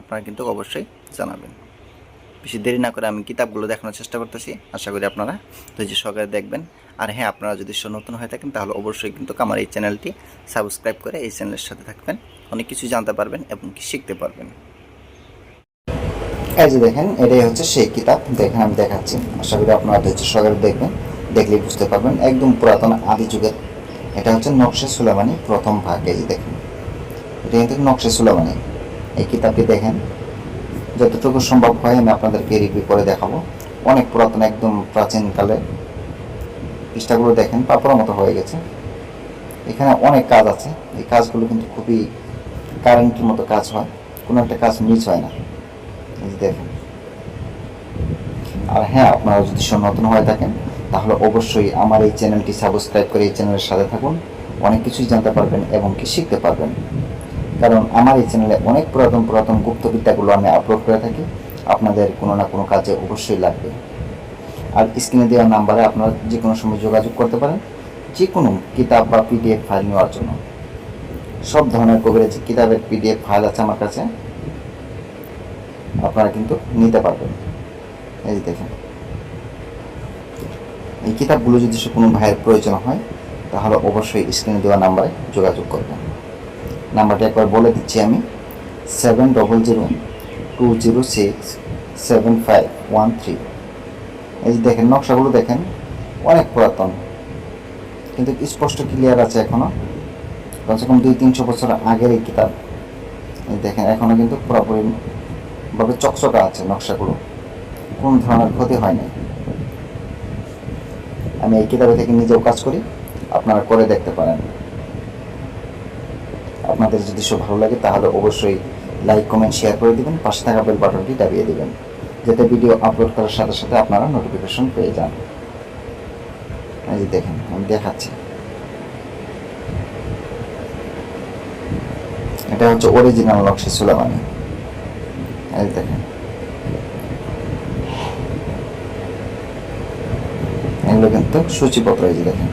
আপনারা কিন্তু অবশ্যই জানাবেন। বেশি দেরি না করে আমি কিতাবগুলো দেখানোর চেষ্টা করতেছি। আশা করি আপনারা ধৈর্য সহকারে দেখবেন। আর হ্যাঁ আপনারা যদি নতুন হয়ে থাকেন, তাহলে অবশ্যই কিন্তু আমার এই চ্যানেলটি সাবস্ক্রাইব করে এই চ্যানেলের সাথে থাকবেন। অনেক কিছু জানতে পারবেন এবং কি শিখতে পারবেন। এই যে দেখেন, এটাই হচ্ছে সেই কিতাব। দেখেন, আমি দেখাচ্ছি। আশা করি আপনারা ধৈর্য সহকারে দেখবেন। দেখলেই বুঝতে পারবেন, একদম পুরাতন আদি যুগের এটা হচ্ছে নকশে সুলেমানি প্রথম ভাগ। এই যে দেখেন, এটা কিন্তু নকশে সুলেমানি। এই কিতাবটি দেখেন। যতটুকু সম্ভব হয় আমি আপনাদেরকে রিভিউ করে দেখাবো। অনেক পুরাতন, একদম প্রাচীনকালে পৃষ্ঠাগুলো দেখেন পাপড়ার মতো হয়ে গেছে। এখানে অনেক কাজ আছে। এই কাজগুলো কিন্তু খুবই কারেন্টের মতো কাজ হয়। কোনো একটা কাজ মিস হয় না। দেখেন। আর হ্যাঁ আপনারা যদি নতুন হয়ে থাকেন, তাহলে অবশ্যই আমার এই চ্যানেলটি সাবস্ক্রাইব করে এই চ্যানেলের সাথে থাকুন। অনেক কিছুই জানতে পারবেন এবং কি শিখতে পারবেন। কারণ আমার এই চ্যানেলে অনেক পুরাতন পুরাতন গুপ্তবিদ্যাগুলো আমি আপলোড করে থাকি। আপনাদের কোনো না কোনো কাজে অবশ্যই লাগবে। আর স্ক্রিনে দেওয়া নাম্বারে আপনারা যে কোনো সময় যোগাযোগ করতে পারেন। যে কোনো কিতাব বা পিডিএফ ফাইল নেওয়ার জন্য। সব ধরনের কবিরাজি কিতাবের পিডিএফ ফাইল আছে আমার কাছে। আপনারা কিন্তু নিতে পারবেন। এই দেখেন। এই কিতাবগুলো যদি কোনো ভাইয়ের প্রয়োজন হয়, তাহলে অবশ্যই স্ক্রিনে দেওয়া নাম্বারে যোগাযোগ করবেন। নাম্বারটা একবার বলে দিচ্ছি আমি। Seven double zero two zero six seven five one three. এই যে দেখেন, নকশাগুলো দেখেন, অনেক পুরাতন। কিন্তু স্পষ্ট ক্লিয়ার আছে এখনও কমসে কম দুই তিনশো বছর আগের এই কিতাব। দেখেন এখনও কিন্তু পুরোপুরি ভাবে চকচকা আছে নকশাগুলো। কোনো ধরনের ক্ষতি হয়নি আমি এই কিতাবে থেকে নিজেও কাজ করি, আপনারা করে দেখতে পারেন। আপনাদের যদি সব ভালো লাগে, তাহলে অবশ্যই লাইক কমেন্ট শেয়ার করে দিবেন, পাশে থাকা বেল বাটনটি দাবিয়ে দিবেন, যাতে ভিডিও আপলোড করার সাথে সাথে আপনারা নোটিফিকেশন পেয়ে যান। এই যে দেখেন, আমি দেখাচ্ছি। এটা হচ্ছে অরিজিনাল নকশা সুলামানি। এই দেখেন। এগুলো কিন্তু সূচিপত্র, এই যে দেখেন।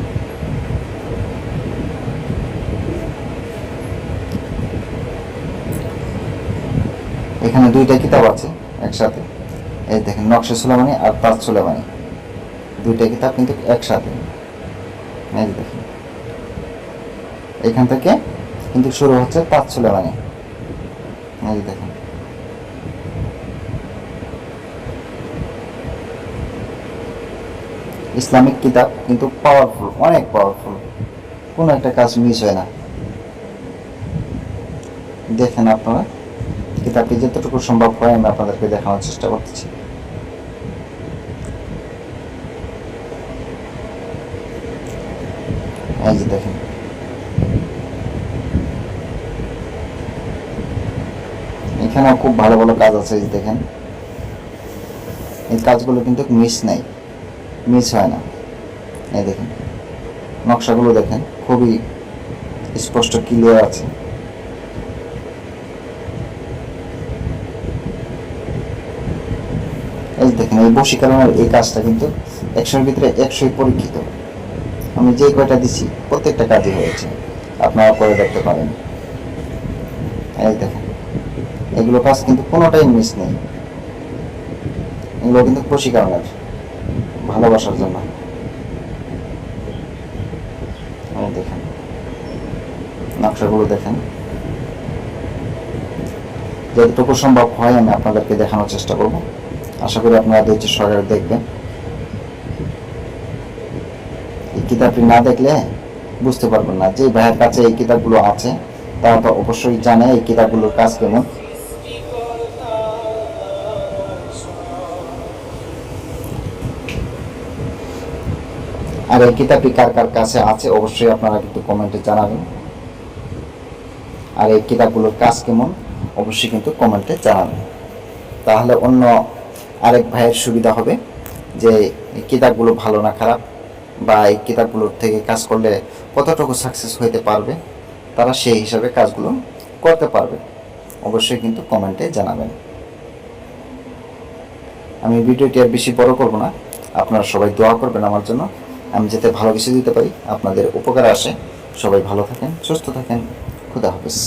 এখানে দুইটা কিতাব আছে একসাথে। এই দেখেন, নকশা সুলেমানি আর তাজ সুলেমানি। দুইটা কিতাব কিন্তু একসাথে। এই দেখেন। এখান থেকে কিন্তু শুরু হচ্ছে তাজ সুলেমানি। এই দেখেন। ইসলামিক কিতাব কিন্তু পাওয়ারফুল অনেক পাওয়ারফুল কোনো একটা কাজ মিস হয় না। দেখেন আপনারা। কিতাবটি যতটুকু সম্ভব হয় আমি আপনাদেরকে দেখানোর চেষ্টা করতেছি। দেখেন। এখানেও খুব ভালো ভালো কাজ আছে, এই দেখেন। এই কাজগুলো কিন্তু মিস নাই, মিস হয় না। এই দেখেন। নকশাগুলো দেখেন, খুবই স্পষ্ট ক্লিয়ার আছে। এই দেখেন, এই বশীকরণের এই কাজটা কিন্তু একশোর ভিতরে একশোই পরীক্ষিত। আমি যে কয়টা দিছি, প্রত্যেকটা কাজই হয়েছে। আপনারা করে দেখতে পারেন। এই দেখেন, এগুলো কাজ কিন্তু কোনোটাই মিস নেই। এগুলো কিন্তু বশীকরণের ভালোবাসার জন্য। দেখেন, নকশাগুলো দেখেন। যতটুকু সম্ভব হয় আমি আপনাদেরকে দেখানোর চেষ্টা করব। আশা করি আপনারা ধৈর্য সহকারে দেখবেন। এই কিতাবটি না দেখলে বুঝতে পারবেন না যে ভাইয়ের কাছে এই কিতাবগুলো আছে, তারা তো অবশ্যই জানে এই কিতাবগুলোর কাজ কেমন। আর এই কিতাবটি কার কার কাছে আছে, অবশ্যই আপনারা কিন্তু কমেন্টে জানাবেন। আর এই কিতাবগুলোর কাজ কেমন, অবশ্যই কিন্তু কমেন্টে জানাবেন। তাহলে অন্য আরেক ভাইয়ের সুবিধা হবে যে এই কিতাবগুলো ভালো না খারাপ বা এই কিতাবগুলোর থেকে কাজ করলে কতটুকু সাকসেস হইতে পারবে, তারা সেই হিসাবে কাজগুলো করতে পারবে। অবশ্যই কিন্তু কমেন্টে জানাবেন। আমি ভিডিওটি আর বেশি বড় করব না। আপনারা সবাই দোয়া করবেন আমার জন্য। আমি যাতে ভালো কিছু দিতে পারি, আপনাদের উপকার আসে। সবাই ভালো থাকেন, সুস্থ থাকেন। খুদা হাফেজ।